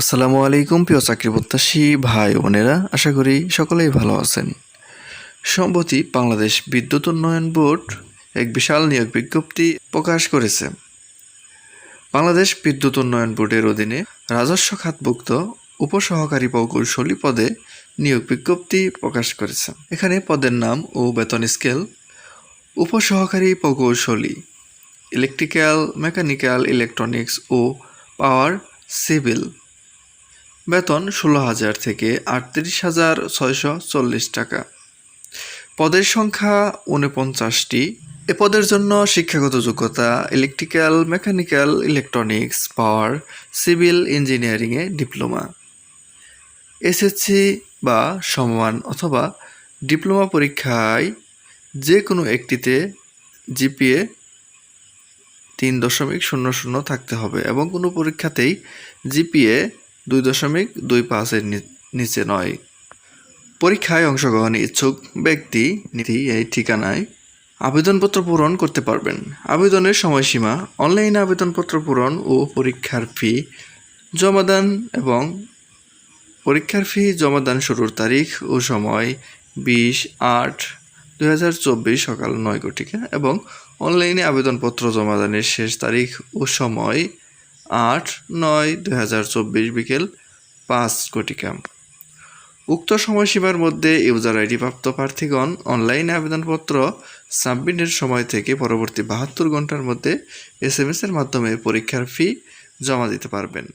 আসসালামু আলাইকুম, প্রিয় চাকরি প্রত্যাশী ভাই বোনেরা। আশা করি সকলেই ভালো আছেন। সম্প্রতি বাংলাদেশ বিদ্যুৎ উন্নয়ন বোর্ড এক বিশাল নিয়োগ বিজ্ঞপ্তি প্রকাশ করেছে। বাংলাদেশ বিদ্যুৎ উন্নয়ন বোর্ডের অধীনে রাজস্ব খাতভুক্ত উপসহকারী প্রকৌশলী পদে নিয়োগ বিজ্ঞপ্তি প্রকাশ করেছে। এখানে পদের নাম ও বেতন স্কেল, উপসহকারী প্রকৌশলী, ইলেকট্রিক্যাল, মেকানিক্যাল, ইলেকট্রনিক্স ও পাওয়ার, সিভিল। বেতন ষোলো হাজার থেকে আটত্রিশ হাজার ছয়শো চল্লিশ টাকা। পদের সংখ্যা উনপঞ্চাশটি। এ পদের জন্য শিক্ষাগত যোগ্যতা electrical mechanical electronics power civil ইঞ্জিনিয়ারিংয়ে ডিপ্লোমা এসএসসি বা সমমান অথবা ডিপ্লোমা পরীক্ষায় যে কোনো একটিতে জিপিএ তিন দশমিক শূন্য শূন্য থাকতে হবে এবং কোনো পরীক্ষাতেই জিপিএ দুই দশমিক দুই পাঁচের নিচে নয়। পরীক্ষায় অংশগ্রহণে ইচ্ছুক ব্যক্তি নীতি এই ঠিকানায় আবেদনপত্র পূরণ করতে পারবেন। আবেদনের সময়সীমা, অনলাইনে আবেদনপত্র পূরণ ও পরীক্ষার ফি জমাদান এবং পরীক্ষার ফি জমাদান শুরুর তারিখ ও সময় বিশ আট চব্বিশ সকাল নয় ঘটিকা এবং অনলাইনে আবেদনপত্র জমাদানের শেষ তারিখ ও সময় আট নয় দুই হাজার চব্বিশ বিকেল পাঁচ কোটি ক্যাম্প। উক্ত সময়সীমার মধ্যে ইউজার আইডি প্রাপ্ত প্রার্থীগণ অনলাইনে আবেদনপত্র সাবমিটের সময় থেকে পরবর্তী বাহাত্তর ঘণ্টার মধ্যে এস এর মাধ্যমে পরীক্ষার ফি জমা দিতে পারবেন।